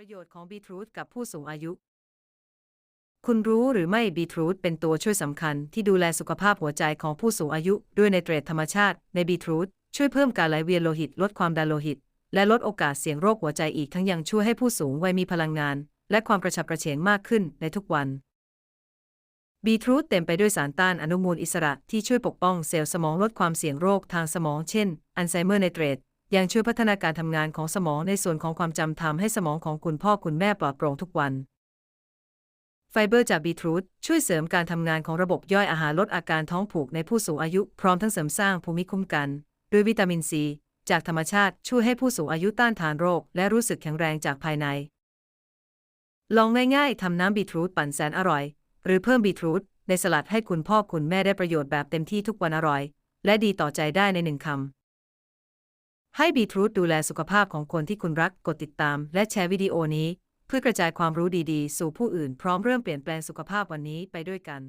ประโยชน์ของบีทรูทกับผู้สูงอายุ คุณรู้หรือไม่บีทรูทเป็นตัวช่วยสำคัญที่ดูแลสุขภาพหัวใจของผู้สูงอายุ ด้วยไนเตรตธรรมชาติในบีทรูทช่วยเพิ่มการไหลเวียนโลหิต ลดความดันโลหิต และลดโอกาสเสี่ยงโรคหัวใจอีกทั้งยังช่วยให้ผู้สูงวัยมีพลังงาน และความกระฉับกระเฉงมากขึ้นในทุกวันบีทรูทเต็มไปด้วยสารต้านอนุมูลอิสระที่ช่วยปกป้องเซลล์สมองลดความเสี่ยงโรคทางสมองเช่น อัลไซเมอร์ไนเตรต ยังช่วยพัฒนาการทำงานของสมองในส่วนของความจำทำให้สมองของคุณพ่อคุณแม่ปลอดโปร่งทุกวันไฟเบอร์จากบีทรูทช่วยเสริมการทำงานของระบบย่อยอาหารลดอาการท้องผูกในผู้สูงอายุ พร้อมทั้งเสริมสร้างภูมิคุ้มกัน ด้วยวิตามินซี จากธรรมชาติช่วยให้ผู้สูงอายุต้านทานโรค และรู้สึกแข็งแรงจากภายใน ลองง่ายๆทำน้ำบีทรูทปั่นแสนอร่อย หรือเพิ่มบีทรูทในสลัดให้คุณพ่อคุณแม่ได้ประโยชน์แบบเต็มที่ทุกวันอร่อย และดีต่อใจได้ในหนึ่งคำ ให้บีทรูทดูแลสุขภาพของคนที่คุณรัก กดติดตาม และแชร์วิดีโอนี้ เพื่อกระจายความรู้ดีๆ สู่ผู้อื่นพร้อมเริ่มเปลี่ยนแปลงสุขภาพวันนี้ไปด้วยกัน